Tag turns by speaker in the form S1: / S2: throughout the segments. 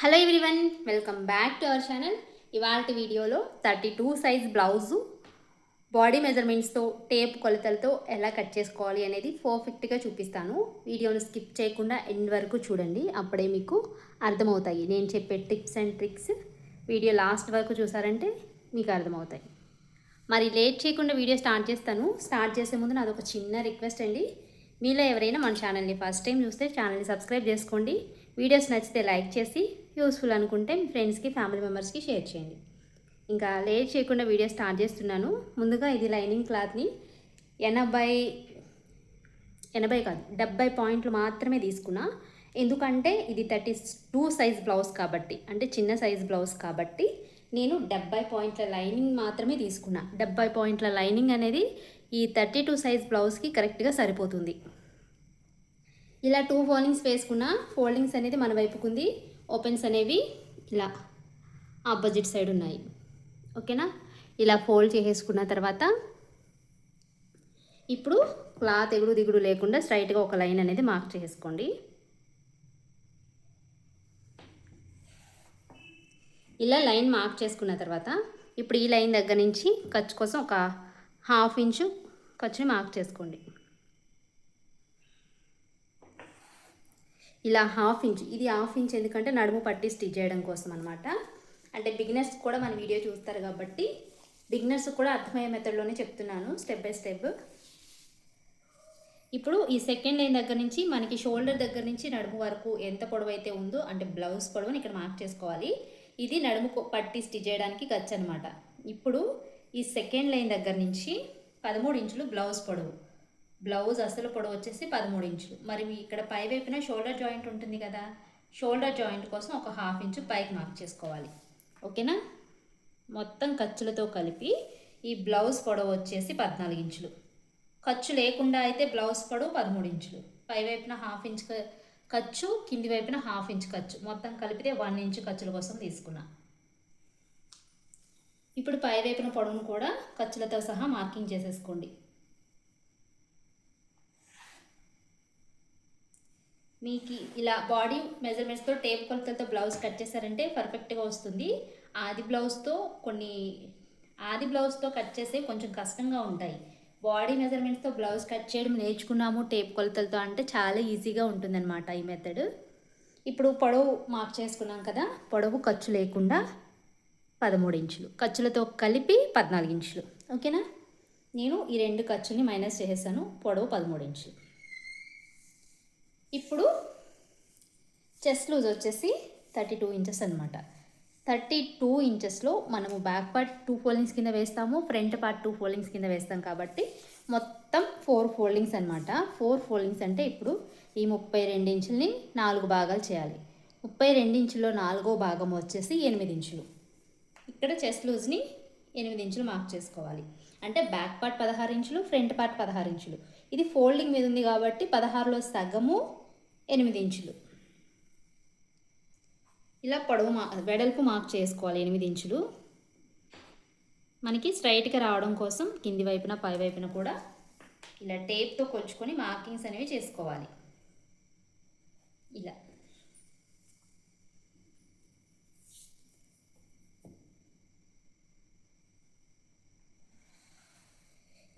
S1: Hello everyone welcome back to our channel ఇవాళ వీడియోలో thirty two size blouse body మెజర్మెంట్స్తో tape కొలతలతో ఎలా cut చేసుకోవాలి అనేది పర్ఫెక్ట్గా చూపిస్తాను. వీడియోను స్కిప్ చేయకుండా ఎండ్ వరకు చూడండి అప్పుడే మీకు అర్థమవుతాయి. నేను చెప్పే tips and tricks video last వరకు చూసారంటే మీకు అర్థమవుతాయి. మరి లేట్ చేయకుండా వీడియో స్టార్ట్ చేస్తాను. స్టార్ట్ చేసే ముందు నాది ఒక చిన్న రిక్వెస్ట్ అండి. మీలో ఎవరైనా మన ఛానల్ని ఫస్ట్ టైం చూస్తే ఛానల్ని సబ్స్క్రైబ్ చేసుకోండి. వీడియోస్ నచ్చితే లైక్ చేసి యూస్ఫుల్ అనుకుంటే మీ ఫ్రెండ్స్కి ఫ్యామిలీ మెంబర్స్కి షేర్ చేయండి. ఇంకా లేట్ చేయకుండా వీడియో స్టార్ట్ చేస్తున్నాను. ముందుగా ఇది లైనింగ్ క్లాత్ని ఎనభై ఎనభై కాదు డెబ్బై పాయింట్లు మాత్రమే తీసుకున్నా. ఎందుకంటే ఇది థర్టీ టూ సైజ్ బ్లౌజ్ కాబట్టి అంటే చిన్న సైజ్ బ్లౌజ్ కాబట్టి నేను డెబ్బై పాయింట్ల లైనింగ్ మాత్రమే తీసుకున్నా. డెబ్బై పాయింట్ల లైనింగ్ అనేది ఈ థర్టీ టూ సైజ్ బ్లౌజ్కి కరెక్ట్గా సరిపోతుంది. ఇలా టూ ఫోల్డింగ్స్ వేసుకున్న ఫోల్డింగ్స్ అనేది మన వైపుకుంది. ఓపెన్స్ అనేవి ఇలా ఆపోజిట్ సైడ్ ఉన్నాయి. ఓకేనా? ఇలా ఫోల్డ్ చేసేసుకున్న తర్వాత ఇప్పుడు క్లాత్ ఎగుడు దిగుడు లేకుండా స్ట్రైట్గా ఒక లైన్ అనేది మార్క్ చేసుకోండి. ఇలా లైన్ మార్క్ చేసుకున్న తర్వాత ఇప్పుడు ఈ లైన్ దగ్గర నుంచి ఖర్చు కోసం ఒక హాఫ్ ఇంచు ఖర్చుని మార్క్ చేసుకోండి. ఇలా హాఫ్ ఇంచ్ ఇది హాఫ్ ఇంచ్ ఎందుకంటే నడుము పట్టి స్టిచ్ చేయడం కోసం అనమాట అంటే బిగినర్స్ కూడా మన వీడియో చూస్తారు కాబట్టి బిగినర్స్ కూడా అర్థమయ్యే మెథడ్లోనే చెప్తున్నాను స్టెప్ బై స్టెప్. ఇప్పుడు ఈ సెకండ్ లైన్ దగ్గర నుంచి మనకి షోల్డర్ దగ్గర నుంచి నడుము వరకు ఎంత పొడవు అయితే ఉందో అంటే బ్లౌజ్ పొడవుని ఇక్కడ మార్క్ చేసుకోవాలి. ఇది నడుము పట్టి స్టిచ్ చేయడానికి ఖర్చు అనమాట ఇప్పుడు ఈ సెకండ్ లైన్ దగ్గర నుంచి పదమూడు ఇంచులు బ్లౌజ్ పొడవు. బ్లౌజ్ అసలు పొడవు వచ్చేసి పదమూడు ఇంచులు. మరి ఇక్కడ పై వైపున షోల్డర్ జాయింట్ ఉంటుంది కదా షోల్డర్ జాయింట్ కోసం ఒక హాఫ్ ఇంచు పైకి మార్క్ చేసుకోవాలి. ఓకేనా? మొత్తం ఖర్చులతో కలిపి ఈ బ్లౌజ్ పొడవు వచ్చేసి పద్నాలుగు ఇంచులు. ఖర్చు లేకుండా అయితే బ్లౌజ్ పొడవు పదమూడు ఇంచులు. పై వైపున హాఫ్ ఇంచ్ ఖర్చు కింది వైపున హాఫ్ ఇంచ్ ఖర్చు. మొత్తం కలిపితే వన్ ఇంచ్ ఖర్చుల కోసం తీసుకున్నా. ఇప్పుడు పై వైపున పొడవును కూడా ఖర్చులతో సహా మార్కింగ్ చేసేసుకోండి. మీకు ఇలా బాడీ మెజర్మెంట్స్తో టేప్ కొలతలతో బ్లౌజ్ కట్ చేశారంటే పర్ఫెక్ట్గా వస్తుంది. ఆది బ్లౌజ్తో కొన్ని ఆది బ్లౌజ్తో కట్ చేసే కొంచెం కష్టంగా ఉంటాయి. బాడీ మెజర్మెంట్స్తో బ్లౌజ్ కట్ చేయడం నేర్చుకున్నాము టేప్ కొలతలతో అంటే చాలా ఈజీగా ఉంటుందన్నమాట ఈ మెథడ్ ఇప్పుడు పొడవు మార్క్ చేసుకున్నాం కదా పొడవు ఖర్చు లేకుండా పదమూడు ఇంచులు ఖర్చులతో కలిపి పద్నాలుగు ఇంచులు. ఓకేనా? నేను ఈ రెండు ఖర్చుని మైనస్ చేసేసాను పొడవు పదమూడు ఇంచులు. ఇప్పుడు చెస్ట్ లూజ్ వచ్చేసి థర్టీ టూ ఇంచెస్ అనమాట థర్టీ టూ ఇంచెస్లో మనము బ్యాక్ పార్ట్ టూ ఫోల్డింగ్స్ కింద వేస్తాము ఫ్రంట్ పార్ట్ టూ ఫోల్డింగ్స్ కింద వేస్తాం కాబట్టి మొత్తం ఫోర్ ఫోల్డింగ్స్ అనమాట ఫోర్ ఫోల్డింగ్స్ అంటే ఇప్పుడు ఈ ముప్పై రెండు ఇంచుల్ని నాలుగు భాగాలు చేయాలి. ముప్పై రెండు ఇంచుల్లో నాలుగో భాగం వచ్చేసి ఎనిమిది ఇంచులు. ఇక్కడ చెస్ట్ లూజ్ని ఎనిమిది ఇంచులు మార్క్ చేసుకోవాలి. అంటే బ్యాక్ పార్ట్ పదహారు ఇంచులు ఫ్రంట్ పార్ట్ పదహారు ఇంచులు. ఇది ఫోల్డింగ్ మీద ఉంది కాబట్టి పదహారులో సగము ఎనిమిది ఇంచులు. ఇలా పొడవు మా వెడల్పు మార్క్ చేసుకోవాలి ఎనిమిది ఇంచులు. మనకి స్ట్రైట్గా రావడం కోసం కింది వైపున పై వైపున కూడా ఇలా టేప్తో కొలుచుకొని మార్కింగ్స్ అనేవి చేసుకోవాలి. ఇలా.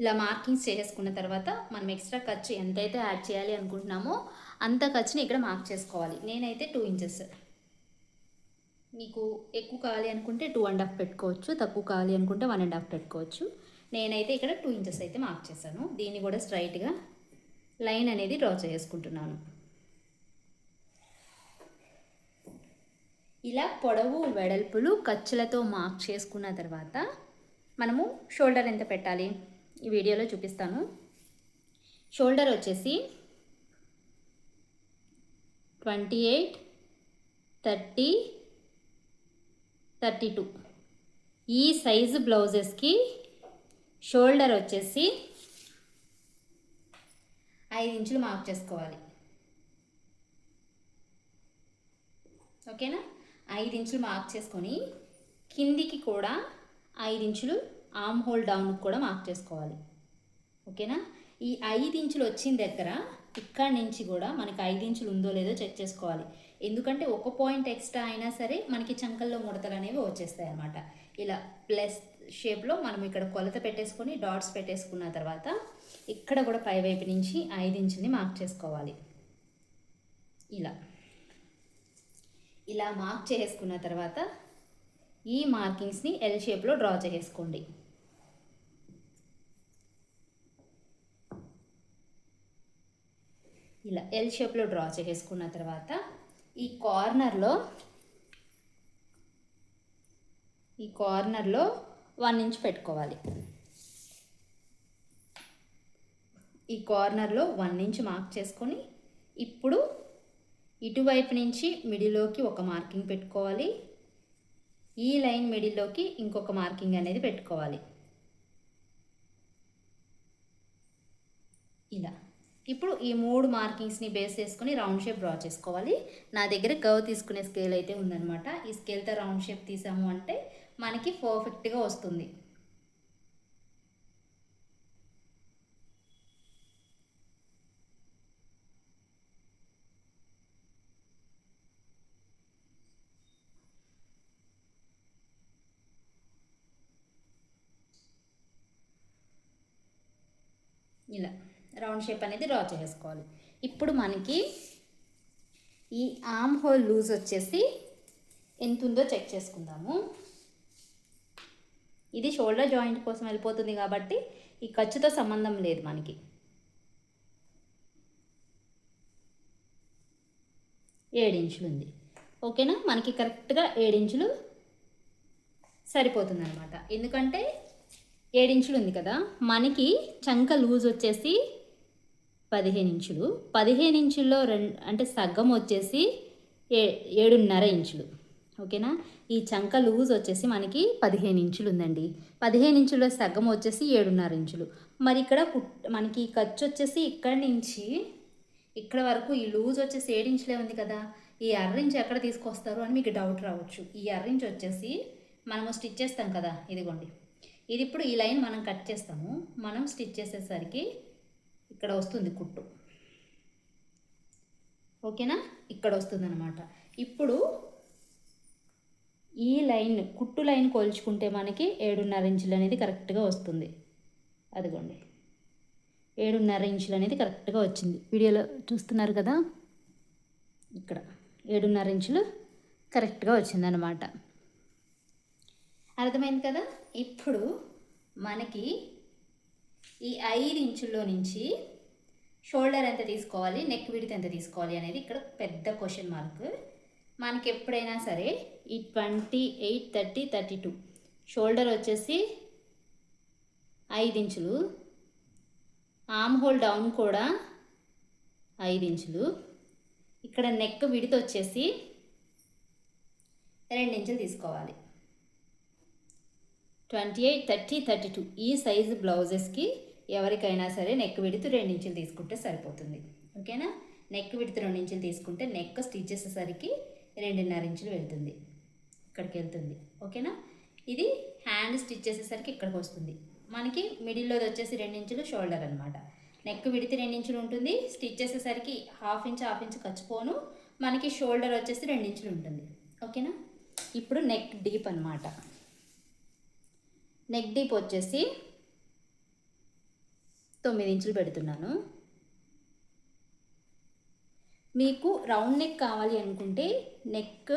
S1: ఇలా మార్కింగ్స్ చేసేసుకున్న తర్వాత మనం ఎక్స్ట్రా ఖర్చు ఎంతైతే యాడ్ చేయాలి అనుకుంటున్నామో అంత ఖర్చుని ఇక్కడ మార్క్ చేసుకోవాలి. నేనైతే టూ ఇంచెస్ మీకు ఎక్కువ కావాలి అనుకుంటే టూ అండ్ హాఫ్ పెట్టుకోవచ్చు తక్కువ కావాలి అనుకుంటే వన్ అండ్ హాఫ్ పెట్టుకోవచ్చు. నేనైతే ఇక్కడ టూ ఇంచెస్ అయితే మార్క్ చేశాను. దీన్ని కూడా స్ట్రైట్గా లైన్ అనేది డ్రా చేసుకుంటున్నాను. ఇలా పొడవు వెడల్పులు ఖర్చులతో మార్క్ చేసుకున్న తర్వాత మనము షోల్డర్ ఎంత పెట్టాలి? ఈ వీడియోలో చూపిస్తాను. షోల్డర్ వచ్చేసి twenty eight thirty thirty two ఈ సైజు బ్లౌజెస్కి షోల్డర్ వచ్చేసి ఐదు ఇంచులు మార్క్ చేసుకోవాలి. ఓకేనా ఐదు ఇంచులు మార్క్ చేసుకొని కిందికి కూడా ఐదు ఇంచులు ఆమ్ హోల్ డౌన్ కూడా మార్క్ చేసుకోవాలి. ఓకేనా? ఈ ఐదు ఇంచులు వచ్చిన దగ్గర ఇక్కడ నుంచి కూడా మనకి ఐదు ఇంచులు ఉందో లేదో చెక్ చేసుకోవాలి. ఎందుకంటే ఒక పాయింట్ ఎక్స్ట్రా అయినా సరే మనకి చంకల్లో ముడతలు అనేవి వచ్చేస్తాయి అనమాట ఇలా ప్లస్ షేప్లో మనం ఇక్కడ కొలత పెట్టేసుకొని డాట్స్ పెట్టేసుకున్న తర్వాత ఇక్కడ కూడా పై వైపు నుంచి ఐదు ఇంచుని మార్క్ చేసుకోవాలి. ఇలా. ఇలా మార్క్ చేసుకున్న తర్వాత ఈ మార్కింగ్స్ని ఎల్ షేప్లో డ్రా చేసుకోండి. ఇలా ఎల్ షేప్లో డ్రా చేసుకున్న తర్వాత ఈ కార్నర్లో ఈ కార్నర్లో వన్ ఇంచ్ పెట్టుకోవాలి. ఈ కార్నర్లో వన్ ఇంచ్ మార్క్ చేసుకొని ఇప్పుడు ఇటువైపు నుంచి మిడిల్లోకి ఒక మార్కింగ్ పెట్టుకోవాలి. ఈ లైన్ మిడిల్లోకి ఇంకొక మార్కింగ్ అనేది పెట్టుకోవాలి. ఇలా. ఇప్పుడు ఈ మూడు మార్కింగ్స్ని బేస్ చేసుకుని రౌండ్ షేప్ డ్రా చేసుకోవాలి. నా దగ్గర కర్వ్ తీసుకునే స్కేల్ అయితే ఉందన్నమాట. ఈ స్కేల్తో రౌండ్ షేప్ తీసాము అంటే మనకి పర్ఫెక్ట్గా వస్తుంది ఇలా రౌండ్ షేప్ అనేది డ్రా చేసుకోవాలి. ఇప్పుడు మనకి ఈ ఆమ్ హోల్ లూజ్ వచ్చేసి ఎంత ఉందో చెక్ చేసుకుందాము. ఇది షోల్డర్ జాయింట్ కోసం వెళ్ళిపోతుంది కాబట్టి ఈ ఖర్చుతో సంబంధం లేదు మనకి. ఏడించులు ఉంది. ఓకేనా? మనకి కరెక్ట్గా ఏడించులు సరిపోతుంది అనమాట ఎందుకంటే ఏడించులు ఉంది కదా? మనకి చంక లూజ్ వచ్చేసి పదిహేను ఇంచులు. పదిహేను ఇంచుల్లో రెండు అంటే సగ్గం వచ్చేసి ఏ ఏడున్నర ఇంచులు. ఓకేనా? ఈ చంక లూజ్ వచ్చేసి మనకి పదిహేను ఇంచులు ఉందండి. పదిహేను ఇంచుల సగ్గం వచ్చేసి ఏడున్నర ఇంచులు. మరి ఇక్కడ మనకి ఖర్చు వచ్చేసి ఇక్కడి నుంచి ఇక్కడ వరకు ఈ లూజ్ వచ్చేసి ఏడు ఇంచులే ఉంది కదా. ఈ అర్రించ్ ఎక్కడ తీసుకొస్తారు అని మీకు డౌట్ రావచ్చు. ఈ అర్రించ్ వచ్చేసి మనము స్టిచ్ చేస్తాం కదా. ఇదిగోండి. ఇది ఇప్పుడు ఈ లైన్ మనం కట్ చేస్తాము. మనం స్టిచ్ చేసేసరికి ఇక్కడ వస్తుంది కుట్టు. ఓకేనా? ఇక్కడ వస్తుంది అనమాట ఇప్పుడు ఈ లైన్ కుట్టు లైన్ కోల్చుకుంటే మనకి ఏడున్నర ఇంచులు అనేది కరెక్ట్గా వస్తుంది. అదిగోండి. ఏడున్నర ఇంచులు అనేది కరెక్ట్గా వచ్చింది. వీడియోలో చూస్తున్నారు కదా? ఇక్కడ ఏడున్నర ఇంచులు కరెక్ట్గా వచ్చిందనమాట అర్థమైంది కదా? ఇప్పుడు మనకి ఈ ఐదు ఇంచుల్లో నుంచి షోల్డర్ ఎంత తీసుకోవాలి నెక్ విడితే ఎంత తీసుకోవాలి అనేది ఇక్కడ పెద్ద క్వశ్చన్ మార్క్. మనకి ఎప్పుడైనా సరే ఈ twenty eight thirty thirty two shoulder వచ్చేసి ఐదు ఇంచులు. ఆమ్ హోల్ డౌన్ కూడా ఐదు ఇంచులు. ఇక్కడ నెక్ విడిత వచ్చేసి రెండు ఇంచులు తీసుకోవాలి. Twenty eight thirty thirty two ఈ సైజు బ్లౌజెస్కి ఎవరికైనా సరే నెక్ విడుతు రెండు ఇంచులు తీసుకుంటే సరిపోతుంది. ఓకేనా? నెక్ విడుతు రెండు ఇంచులు తీసుకుంటే నెక్ స్టిచ్ చేసేసరికి రెండున్నర ఇంచులు వెళ్తుంది. ఇక్కడికి వెళ్తుంది. ఓకేనా? ఇది హ్యాండ్ స్టిచ్ చేసేసరికి ఇక్కడికి వస్తుంది. మనకి మిడిల్లోది వచ్చేసి రెండు ఇంచులు షోల్డర్ అనమాట నెక్ విడితే రెండు ఇంచులు ఉంటుంది. స్టిచ్ చేసేసరికి హాఫ్ ఇంచ్ హాఫ్ ఇంచ్ ఖర్చుపోను. మనకి షోల్డర్ వచ్చేసి రెండు ఇంచులు ఉంటుంది. ఓకేనా? ఇప్పుడు నెక్ డీప్ అనమాట నెక్ డీప్ వచ్చేసి తొమ్మిది ఇంచులు పెడుతున్నాను. మీకు రౌండ్ నెక్ కావాలి అనుకుంటే నెక్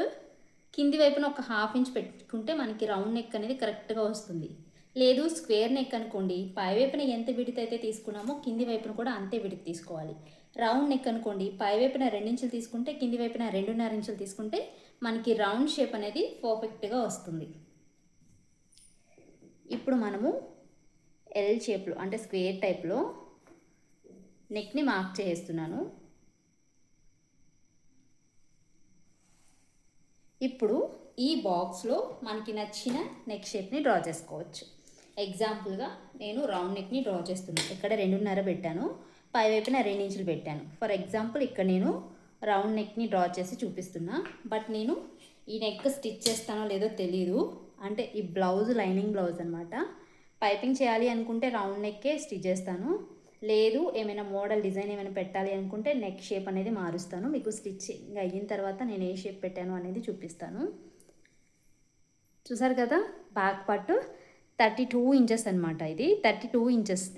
S1: కింది వైపున ఒక హాఫ్ ఇంచ్ పెట్టుకుంటే మనకి రౌండ్ నెక్ అనేది కరెక్ట్గా వస్తుంది. లేదు స్క్వేర్ నెక్ అనుకోండి పై వైపున ఎంత విడిత అయితే తీసుకున్నామో కింది వైపున కూడా అంతే విడిత తీసుకోవాలి. రౌండ్ నెక్ అనుకోండి పై వైపున రెండించులు తీసుకుంటే కింది వైపున రెండున్నర ఇంచులు తీసుకుంటే మనకి రౌండ్ షేప్ అనేది పర్ఫెక్ట్గా వస్తుంది. ఇప్పుడు మనము ఎల్ షేప్లో అంటే స్క్వేర్ టైప్లో నెక్ని మార్క్ చేస్తున్నాను. ఇప్పుడు ఈ బాక్స్లో మనకి నచ్చిన నెక్ షేప్ని డ్రా చేసుకోవచ్చు. ఎగ్జాంపుల్గా నేను రౌండ్ నెక్ని డ్రా చేస్తున్నాను. ఇక్కడ రెండున్నర పెట్టాను పై వైపున రెండు ఇంచులు పెట్టాను. ఫర్ ఎగ్జాంపుల్ ఇక్కడ నేను రౌండ్ నెక్ని డ్రా చేసి చూపిస్తున్నా. బట్ నేను ఈ నెక్ స్టిచ్ చేస్తానో లేదో తెలీదు. అంటే ఈ బ్లౌజ్ లైనింగ్ బ్లౌజ్ అనమాట పైపింగ్ చేయాలి అనుకుంటే రౌండ్ నెక్కే స్టిచ్ చేస్తాను. లేదు ఏమైనా మోడల్ డిజైన్ ఏమైనా పెట్టాలి అనుకుంటే నెక్ షేప్ అనేది మారుస్తాను. మీకు స్టిచ్చింగ్ అయిన తర్వాత నేను ఏ షేప్ పెట్టాను అనేది చూపిస్తాను. చూసారు కదా? Back part thirty two inches అనమాట ఇది. Thirty two inches.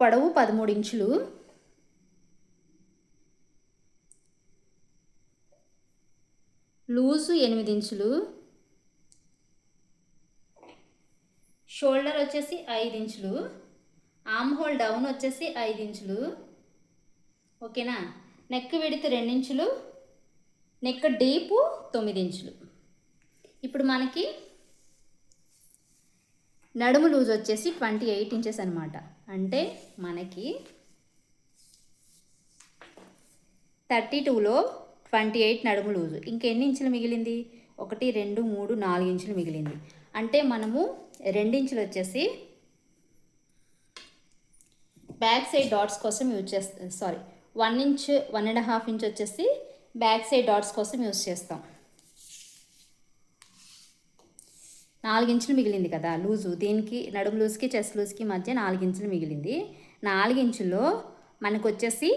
S1: పొడవు పదమూడు ఇంచులు. లూజు ఎనిమిది ఇంచులు. షోల్డర్ వచ్చేసి ఐదు ఇంచులు. ఆమ్ హోల్ డౌన్ వచ్చేసి ఐదు ఇంచులు. ఓకేనా? నెక్ విడితే రెండించులు నెక్ డీపు తొమ్మిది ఇంచులు. ఇప్పుడు మనకి నడుము లూజ్ వచ్చేసి ట్వంటీ ఎయిట్ ఇంచెస్ అనమాట అంటే మనకి థర్టీ టూలో ట్వంటీ ఎయిట్ నడుము లూజు. ఇంకెన్ని ఇంచులు మిగిలింది? ఒకటి రెండు మూడు నాలుగు ఇంచులు మిగిలింది. అంటే మనము రెండించులు వచ్చేసి బ్యాక్ సైడ్ డాట్స్ కోసం యూజ్ చేస్తాం sorry one inch one and half inch వచ్చేసి బ్యాక్ సైడ్ డాట్స్ కోసం యూజ్ చేస్తాం. నాలుగించులు మిగిలింది కదా లూజు దీనికి నడుము లూజ్కి చెస్ట్ లూజ్కి మధ్య నాలుగు ఇంచులు మిగిలింది. నాలుగించులో మనకు వచ్చేసి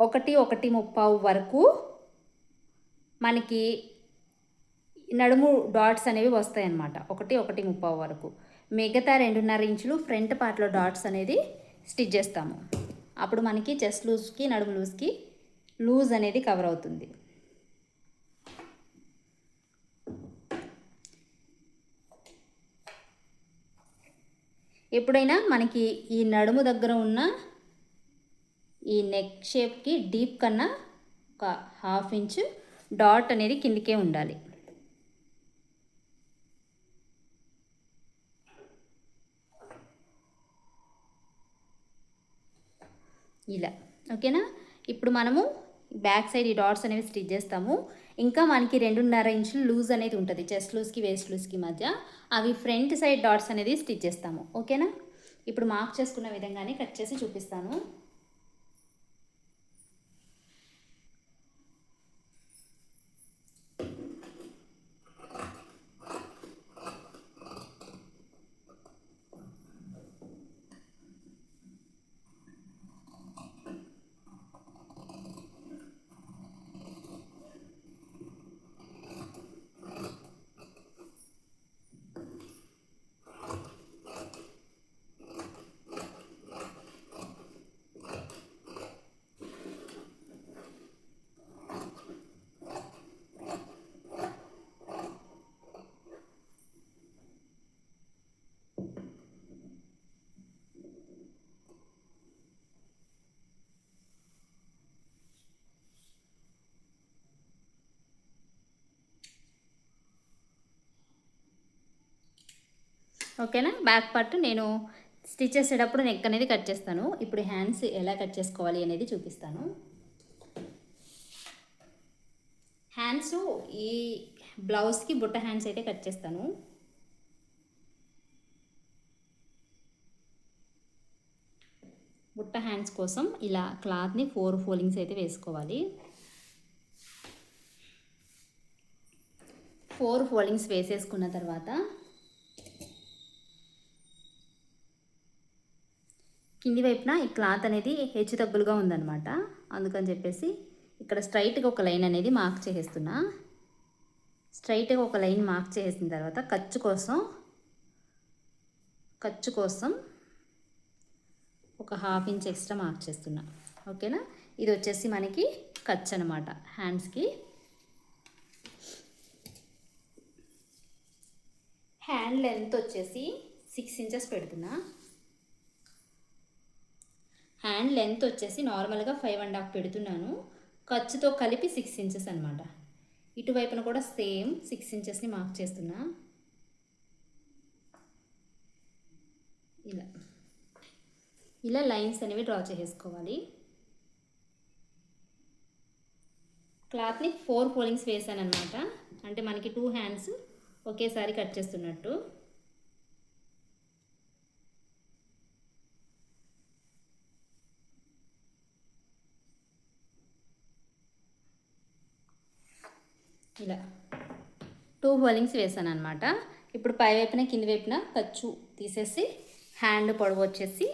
S1: ఒకటి ఒకటి ముప్పావు వరకు మనకి నడుము డాట్స్ అనేవి వస్తాయి అన్నమాట ఒకటి ఒకటి ముప్పావు వరకు. మిగతా రెండున్నర ఇంచులు ఫ్రంట్ పార్ట్లో డాట్స్ అనేది స్టిచ్ చేస్తాము. అప్పుడు మనకి చెస్ట్ లూజ్కి నడుము లూజ్కి లూజ్ అనేది కవర్ అవుతుంది. ఎప్పుడైనా మనకి ఈ నడుము దగ్గర ఉన్న ఈ నెక్ షేప్కి డీప్ కన్నా ఒక హాఫ్ ఇంచ్ డాట్ అనేది కిందికే ఉండాలి. ఇలా. ఓకేనా? ఇప్పుడు మనము బ్యాక్ సైడ్ ఈ డాట్స్ అనేవి స్టిచ్ చేస్తాము. ఇంకా మనకి రెండున్నర ఇంచులు లూజ్ అనేది ఉంటుంది చెస్ట్ లూజ్కి వేస్ట్ లూజ్కి మధ్య. అవి ఫ్రంట్ సైడ్ డాట్స్ అనేది స్టిచ్ చేస్తాము. ఓకేనా? ఇప్పుడు మార్క్ చేసుకున్న విధంగానే కట్ చేసి చూపిస్తాను. ఓకేనా? బ్యాక్ పార్ట్ నేను స్టిచ్ చేసేటప్పుడు నెక్ అనేది కట్ చేస్తాను. ఇప్పుడు హ్యాండ్స్ ఎలా కట్ చేసుకోవాలి అనేది చూపిస్తాను. హ్యాండ్స్ ఈ బ్లౌజ్కి బుట్ట హ్యాండ్స్ అయితే కట్ చేస్తాను. బుట్ట హ్యాండ్స్ కోసం ఇలా క్లాత్ని ఫోర్ ఫోలింగ్స్ అయితే వేసుకోవాలి. ఫోర్ ఫోలింగ్స్ వేసేసుకున్న తర్వాత కింది వైపున ఈ క్లాత్ అనేది హెచ్చు తగ్గులుగా ఉందన్నమాట. అందుకని చెప్పేసి ఇక్కడ స్ట్రైట్గా ఒక లైన్ అనేది మార్క్ చేసేస్తున్నా. స్ట్రైట్గా ఒక లైన్ మార్క్ చేసిన తర్వాత ఖర్చు కోసం ఖర్చు కోసం ఒక హాఫ్ ఇంచ్ ఎక్స్ట్రా మార్క్ చేస్తున్నా. ఓకేనా? ఇది వచ్చేసి మనకి ఖర్చు అనమాట హ్యాండ్స్కి. హ్యాండ్ లెంత్ వచ్చేసి సిక్స్ ఇంచెస్ పెడుతున్నా. అండ్ లెంత్ వచ్చేసి నార్మల్గా ఫైవ్ అండ్ హాఫ్ పెడుతున్నాను. ఖర్చుతో కలిపి సిక్స్ ఇంచెస్ అనమాట ఇటువైపున కూడా సేమ్ సిక్స్ ఇంచెస్ని మార్క్ చేస్తున్నా. ఇలా. ఇలా లైన్స్ అనేవి డ్రా చేసేసుకోవాలి క్లాత్ని ఫోర్ ఫోలింగ్స్ వేసాను అనమాట అంటే మనకి టూ హ్యాండ్స్ ఒకేసారి కట్ చేస్తున్నట్టు. ఇలా. టూ హోలింగ్స్ వేసాను అనమాట ఇప్పుడు పై వైపున కింది వైపున ఖర్చు తీసేసి హ్యాండ్ పొడవు వచ్చేసి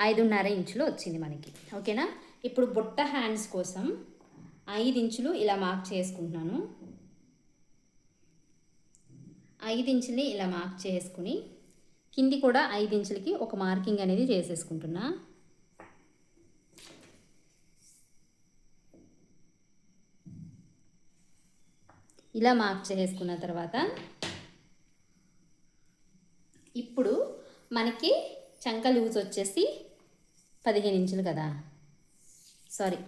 S1: ఐదున్నర ఇంచులు వచ్చింది మనకి. ఓకేనా ఇప్పుడు బుట్ట హ్యాండ్స్ కోసం ఐదు ఇంచులు ఇలా మార్క్ చేసుకుంటున్నాను. ఐదు ఇంచుల్ని ఇలా మార్క్ చేసుకుని కింది కూడా ఐదు ఇంచులకి ఒక మార్కింగ్ అనేది చేసేసుకుంటున్నా. ఇలా మార్క్ చేసుకున్న తర్వాత ఇప్పుడు మనకి చంక లూజ్ వచ్చేసి పదిహేను ఇంచులు కదా. సారీ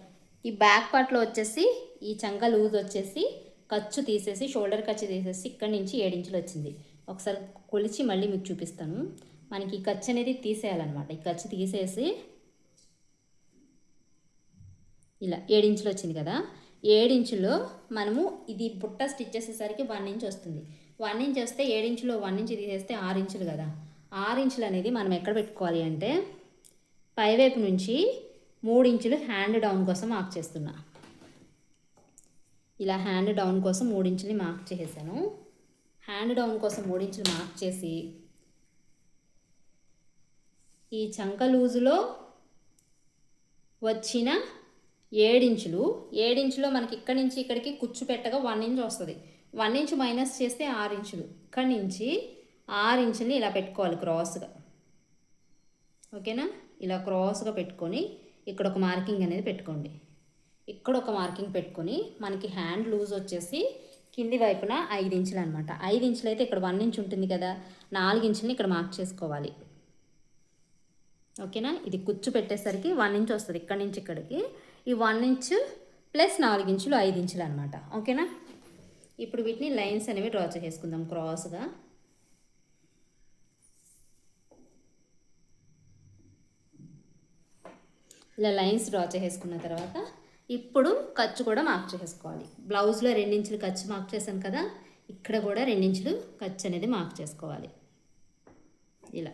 S1: ఈ బ్యాక్ పార్ట్లో వచ్చేసి ఈ చంక లూజ్ వచ్చేసి ఖర్చు తీసేసి షోల్డర్ ఖర్చు తీసేసి ఇక్కడి నుంచి ఏడించులు వచ్చింది. ఒకసారి కొలిచి మళ్ళీ మీకు చూపిస్తాను. మనకి ఈ ఖర్చు అనేది తీసేయాలన్నమాట. ఈ ఖర్చు తీసేసి ఇలా ఏడించులు వచ్చింది కదా. ఏడించులో మనము ఇది బుట్ట స్టిచ్ చేసేసరికి వన్ ఇంచ్ వస్తుంది. వన్ ఇంచ్ వస్తే ఏడించులో వన్ ఇంచ్ తీసేస్తే ఆరు ఇంచులు కదా. ఆరు ఇంచులు అనేది మనం ఎక్కడ పెట్టుకోవాలి అంటే పైవైపు నుంచి మూడు ఇంచులు హ్యాండ్ డౌన్ కోసం మార్క్ చేస్తున్నా. ఇలా హ్యాండ్ డౌన్ కోసం మూడు ఇంచులు మార్క్ చేసేసాను. హ్యాండ్ డౌన్ కోసం మూడు ఇంచులు మార్క్ చేసి ఈ చంక లూజులో వచ్చిన ఏడించులు. ఏడించులో మనకి ఇక్కడి నుంచి ఇక్కడికి కుచ్చు పెట్టగా వన్ ఇంచ్ వస్తుంది. వన్ ఇంచ్ మైనస్ చేస్తే ఆరు ఇంచులు ఇక్కడి నుంచి ఆరు ఇంచుని ఇలా పెట్టుకోవాలి క్రాస్గా. ఓకేనా? ఇలా క్రాస్గా పెట్టుకొని ఇక్కడ ఒక మార్కింగ్ అనేది పెట్టుకోండి. ఇక్కడ ఒక మార్కింగ్ పెట్టుకొని మనకి హ్యాండ్ లూజ్ వచ్చేసి కింది వైపున ఐదు ఇంచులు అనమాట ఐదు ఇంచులు అయితే ఇక్కడ వన్ ఇంచ్ ఉంటుంది కదా నాలుగు ఇంచులని ఇక్కడ మార్క్ చేసుకోవాలి. ఓకేనా? ఇది కుచ్చు పెట్టేసరికి వన్ ఇంచ్ వస్తుంది ఇక్కడి నుంచి ఇక్కడికి. ఈ వన్ ఇంచు ప్లస్ నాలుగు ఇంచులు ఐదు ఇంచులు అనమాట ఓకేనా? ఇప్పుడు వీటిని లైన్స్ అనేవి డ్రా చేసుకుందాం క్రాస్గా. ఇలా లైన్స్ డ్రా చేసుకున్న తర్వాత ఇప్పుడు ఖర్చు కూడా మార్క్ చేసుకోవాలి బ్లౌజ్లో రెండించులు ఖర్చు మార్క్ చేశాను కదా ఇక్కడ కూడా రెండించులు ఖర్చు అనేది మార్క్ చేసుకోవాలి. ఇలా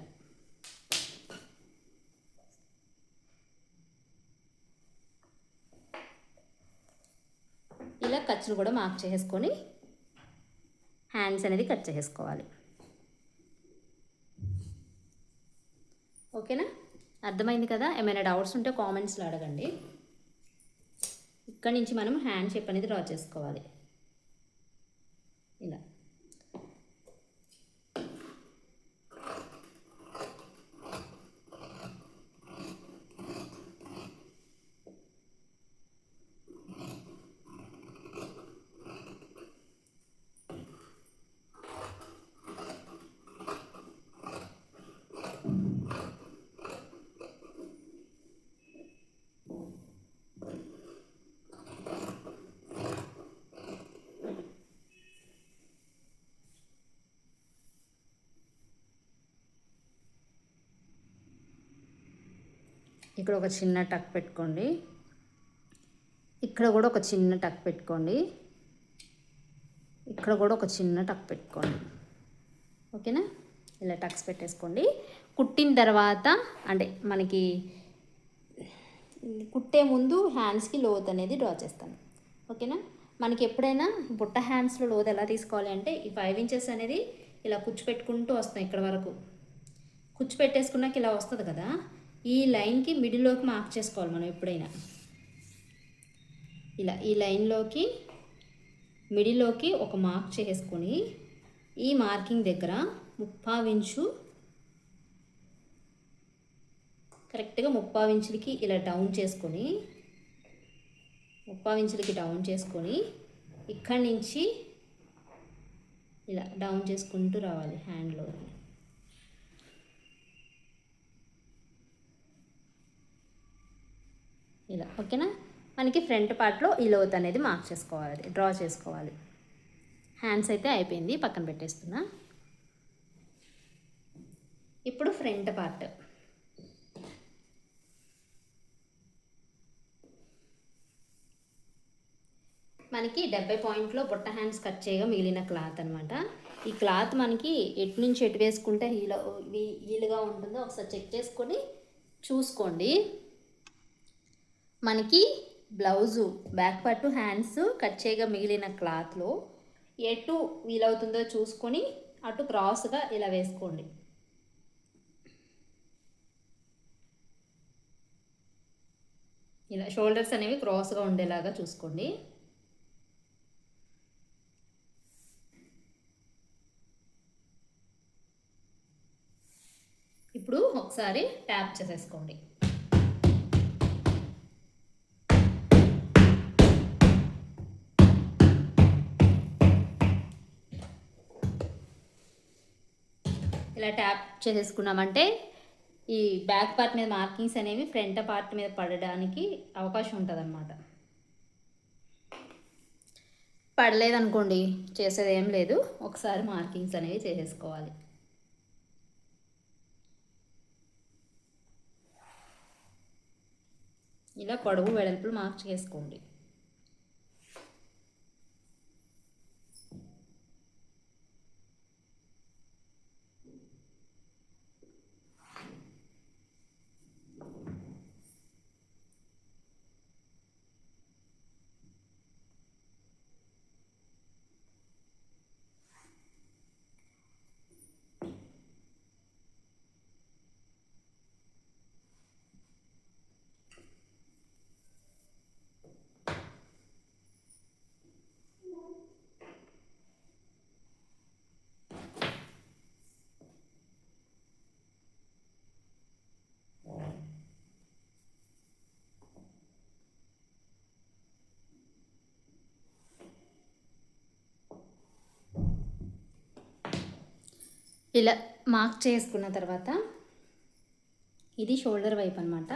S1: ఇలా ఖర్చులు కూడా మార్క్ చేసుకొని హ్యాండ్స్ అనేది కట్ చేసుకోవాలి. ఓకేనా? అర్థమైంది కదా? ఏమైనా డౌట్స్ ఉంటే కామెంట్స్లో అడగండి. ఇక్కడ నుంచి మనం హ్యాండ్ షేప్ అనేది డ్రా చేసుకోవాలి. ఇలా. ఇక్కడ ఒక చిన్న టక్ పెట్టుకోండి. ఇక్కడ కూడా ఒక చిన్న టక్ పెట్టుకోండి. ఇక్కడ కూడా ఒక చిన్న టక్ పెట్టుకోండి. ఓకేనా? ఇలా టక్స్ పెట్టేసుకోండి. కుట్టిన తర్వాత అంటే మనకి కుట్టే ముందు హ్యాండ్స్కి లోత్ అనేది డ్రా చేస్తాను. ఓకేనా? మనకి ఎప్పుడైనా బుట్ట హ్యాండ్స్లో లోత్ ఎలా తీసుకోవాలి అంటే ఈ ఫైవ్ ఇంచెస్ అనేది ఇలా కుచ్చు పెట్టుకుంటూ వస్తాం ఇక్కడ వరకు. కుచ్చు పెట్టేసుకున్నాక ఇలా వస్తుంది కదా? ఈ లైన్కి మిడిల్లోకి మార్క్ చేసుకోవాలి మనం ఎప్పుడైనా. ఇలా ఈ లైన్లోకి మిడిల్లోకి ఒక మార్క్ చేసుకొని ఈ మార్కింగ్ దగ్గర ముప్పావించు కరెక్ట్గా ముప్పావించులకి ఇలా డౌన్ చేసుకొని ముప్పావించులకి డౌన్ చేసుకొని ఇక్కడి నుంచి ఇలా డౌన్ చేసుకుంటూ రావాలి హ్యాండ్లోకి. ఇలా ఓకేనా? మనకి ఫ్రంట్ పార్ట్లో ఈ లోత్ అనేది మార్క్ చేసుకోవాలి డ్రా చేసుకోవాలి. హ్యాండ్స్ అయితే అయిపోయింది పక్కన పెట్టేస్తున్నా. ఇప్పుడు ఫ్రంట్ పార్ట్. మనకి డెబ్బై పాయింట్లో బుట్ట హ్యాండ్స్ కట్ చేయగా మిగిలిన క్లాత్ అనమాట ఈ క్లాత్ మనకి ఎటు నుంచి ఎటు వేసుకుంటే హీలో హీలుగా ఉంటుందో ఒకసారి చెక్ చేసుకొని చూసుకోండి. మనకి బ్లౌజు బ్యాక్ పట్టు హ్యాండ్స్ కట్ చేయగా మిగిలిన క్లాత్లో ఎటు వీలవుతుందో చూసుకొని అటు క్రాస్గా ఇలా వేసుకోండి. ఇలా షోల్డర్స్ అనేవి క్రాస్గా ఉండేలాగా చూసుకోండి. ఇప్పుడు ఒకసారి ట్యాప్ చేసేసుకోండి. ఇలా ట్యాప్ చేసేసుకున్నామంటే ఈ బ్యాక్ పార్ట్ మీద మార్కింగ్స్ అనేవి ఫ్రంట్ పార్ట్ మీద పడడానికి అవకాశం ఉంటుంది అన్నమాట పడలేదనుకోండి చేసేది ఏం లేదు. ఒకసారి మార్కింగ్స్ అనేవి చేసేసుకోవాలి. ఇలా పొడవు వెడల్పులు మార్క్ చేసుకోండి. ఇలా మార్క్ చేసుకున్న తర్వాత ఇది షోల్డర్ వైపు అనమాట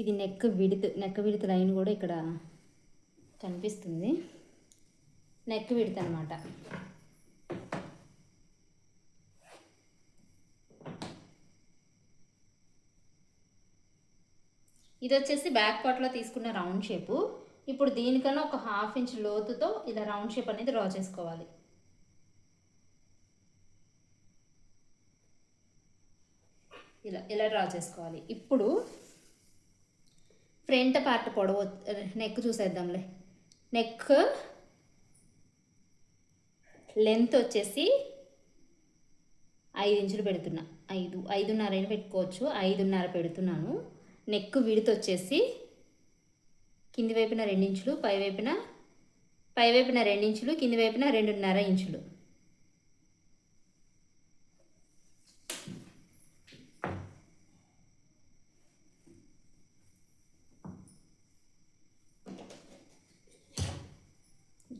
S1: ఇది neck width neck width line కూడా ఇక్కడ కనిపిస్తుంది. నెక్ విడత అనమాట ఇది వచ్చేసి బ్యాక్ పార్ట్లో తీసుకున్న రౌండ్ షేపు ఇప్పుడు దీనికన్నా ఒక హాఫ్ ఇంచ్ లోతుతో ఇలా రౌండ్ షేప్ అనేది డ్రా చేసుకోవాలి. ఇలా ఇలా డ్రా చేసుకోవాలి. ఇప్పుడు ఫ్రంట్ పార్ట్ పొడవు నెక్ చూసేద్దాంలే. నెక్ లెంత్ వచ్చేసి ఐదు ఇంచులు పెడుతున్నా. ఐదు ఐదున్నర అయినా పెట్టుకోవచ్చు. ఐదున్నర పెడుతున్నాను. నెక్ విడత వచ్చేసి కింది వైపున రెండించులు పై వైపున పై వైపున రెండించులు కింది వైపున రెండున్నర ఇంచులు.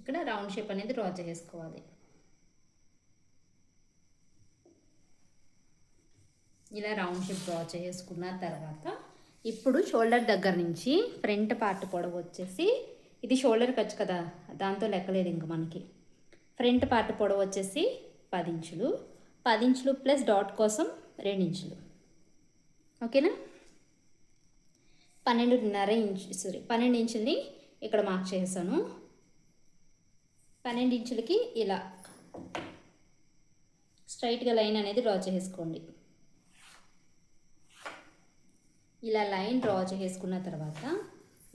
S1: ఇక్కడ రౌండ్ షేప్ అనేది డ్రా చేసుకోవాలి. ఇలా రౌండ్ షేప్ డ్రా చేసుకున్న తర్వాత ఇప్పుడు షోల్డర్ దగ్గర నుంచి ఫ్రంట్ పార్ట్ పొడవు వచ్చేసి ఇది షోల్డర్ ఖర్చు కదా దాంతో లెక్కలేదు ఇంక మనకి. ఫ్రంట్ పార్ట్ పొడవు వచ్చేసి పది ఇంచులు పది ఇంచులు ప్లస్ డాట్ కోసం రెండు ఇంచులు. ఓకేనా? పన్నెండున్నర ఇంచు సారీ పన్నెండు ఇంచుల్ని ఇక్కడ మార్క్ చేశాను. పన్నెండు ఇంచులకి ఇలా. స్ట్రైట్గా లైన్ అనేది డ్రా చేసుకోండి ఇలా లైన్ డ్రా చేసుకున్న తర్వాత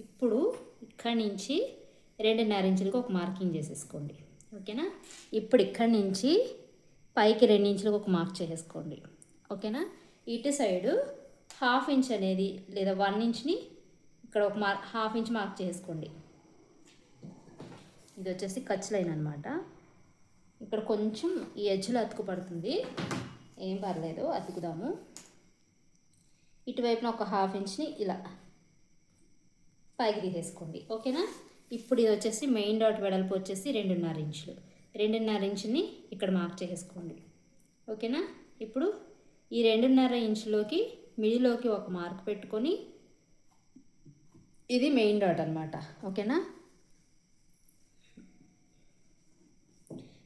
S1: ఇప్పుడు ఇక్కడి నుంచి రెండున్నర ఇంచులకు ఒక మార్కింగ్ చేసేసుకోండి. ఓకేనా? ఇప్పుడు ఇక్కడి నుంచి పైకి రెండు ఇంచులకు ఒక మార్క్ చేసేసుకోండి. ఓకేనా? ఇటు సైడు హాఫ్ ఇంచ్ అనేది లేదా వన్ ఇంచ్ని ఇక్కడ ఒక మార్ హాఫ్ ఇంచ్ మార్క్ చేసుకోండి ఇది వచ్చేసి ఖర్చు లైన్ అనమాట ఇక్కడ కొంచెం ఈ ఎడ్జ్లో అతుకు పడుతుంది ఏం పర్లేదు అతుకుదాము. ఇటువైపున ఒక హాఫ్ ఇంచ్ని ఇలా పైకి తీసేసుకోండి. ఓకేనా? ఇప్పుడు ఇది వచ్చేసి మెయిన్ డాట్ వెడల్పు వచ్చేసి రెండున్నర ఇంచులు. రెండున్నర ఇంచుని ఇక్కడ మార్క్ చేసుకోండి ఓకేనా? ఇప్పుడు ఈ రెండున్నర ఇంచులోకి మిడిలోకి ఒక మార్క్ పెట్టుకొని ఇది మెయిన్ డాట్ అనమాట ఓకేనా?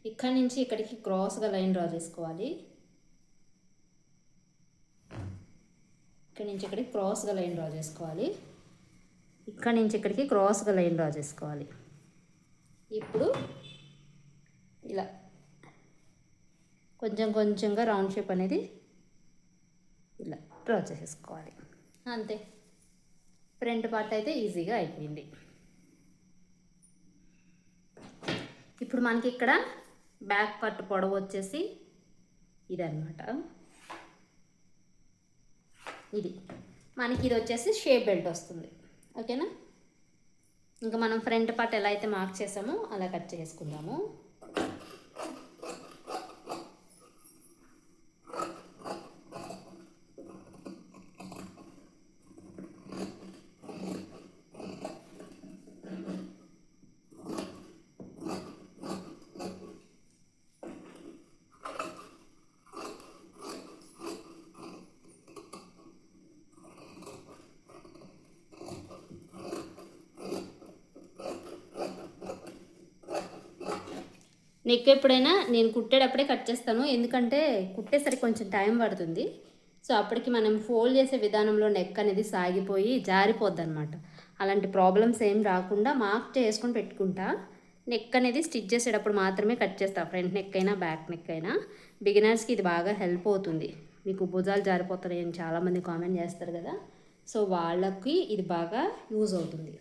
S1: ఇక్కడి నుంచి ఇక్కడికి క్రాస్గా లైన్ డ్రా చేసుకోవాలి. ఇక్కడి నుంచి ఇక్కడికి క్రాస్గా లైన్ డ్రా చేసుకోవాలి. ఇక్కడి నుంచి ఇక్కడికి క్రాస్గా లైన్ డ్రా చేసుకోవాలి. ఇప్పుడు ఇలా కొంచెం కొంచెంగా రౌండ్ షేప్ అనేది ఇలా డ్రా చేసేసుకోవాలి. అంతే. ఫ్రంట్ పార్ట్ అయితే ఈజీగా అయిపోయింది. ఇప్పుడు మనకి ఇక్కడ బ్యాక్ పార్ట్ పొడవు వచ్చేసి ఇదన్నమాట. ఇది. మనకి ఇది వచ్చేసి షేప్ బెల్ట్ వస్తుంది. ఓకేనా? ఇంకా మనం ఫ్రంట్ పార్ట్ ఎలా అయితే మార్క్ చేసామో అలా కట్ చేసుకుందాము. నెక్ ఎప్పుడైనా నేను కుట్టేటప్పుడే కట్ చేస్తాను. ఎందుకంటే కుట్టేసరికి కొంచెం టైం పడుతుంది. సో అప్పటికి మనం ఫోల్డ్ చేసే విధానంలో నెక్ అనేది సాగిపోయి జారిపోద్ది అనమాట అలాంటి ప్రాబ్లమ్స్ ఏం రాకుండా మార్క్ చేసుకొని పెట్టుకుంటా. నెక్ అనేది స్టిచ్ చేసేటప్పుడు మాత్రమే కట్ చేస్తా. ఫ్రంట్ నెక్ అయినా బ్యాక్ నెక్ అయినా. బిగినర్స్కి ఇది బాగా హెల్ప్ అవుతుంది. మీకు భుజాలు జారిపోతాయి అని చాలామంది కామెంట్ చేస్తారు కదా. సో వాళ్ళకి ఇది బాగా యూజ్ అవుతుంది.